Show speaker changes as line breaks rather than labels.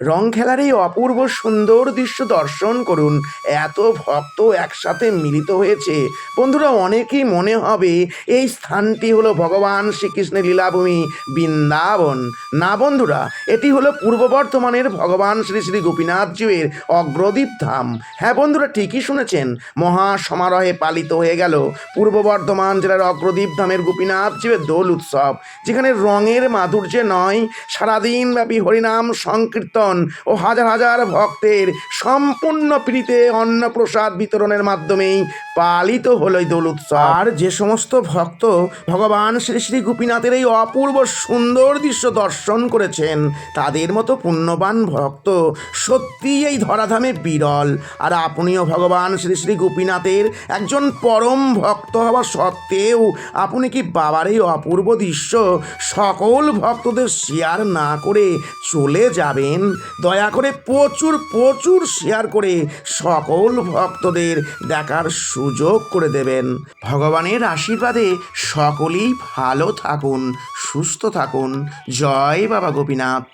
রং খেলার এই অপূর্ব সুন্দর দৃশ্য দর্শন করুন। এত ভক্ত একসাথে মিলিত হয়েছে। বন্ধুরা, অনেকেই মনে হবে এই স্থানটি হলো ভগবান শ্রীকৃষ্ণের লীলাভূমি বৃন্দাবন। না বন্ধুরা, এটি হলো পূর্ব বর্ধমানের ভগবান শ্রী শ্রী গোপীনাথ জীবের অগ্রদীপ ধাম। হ্যাঁ বন্ধুরা, ঠিকই শুনেছেন মহা সমারোহে পালিত হয়ে গেল পূর্ব বর্ধমান জেলার অগ্রদীপ ধামের গোপীনাথ জীবের দোল উৎসব, যেখানে রঙের মাধুর্যে নয়, সারাদিন ব্যাপী হরিনাম সংকীর্তন ও হাজার হাজার ভক্তের সম্পূর্ণ প্রীতে অন্নপ্রসাদ বিতরণের মাধ্যমেই পালিত হলো দোল উৎসব। আর যে সমস্ত ভক্ত ভগবান শ্রী শ্রী গোপীনাথের এই অপূর্ব সুন্দর দৃশ্য দর্শন করেছেন, তাদের মতো পুণ্যবান ভক্ত সত্যিই এই ধরাধামে বিরল। আর আপনিও ভগবান শ্রী শ্রী গোপীনাথের একজন পরম ভক্ত হওয়া সত্ত্বেও আপনি কি বাবার এই অপূর্ব দৃশ্য সকল ভক্তদের শেয়ার না করে চলে যাবেন? দয়া করে প্রচুর প্রচুর শেয়ার করে সকল ভক্তদের দেখার সুযোগ করে দেবেন। ভগবানের আশীর্বাদে সকলেই ভালো থাকুন সুস্থ থাকুন। জয় বাবা গোপীনাথ।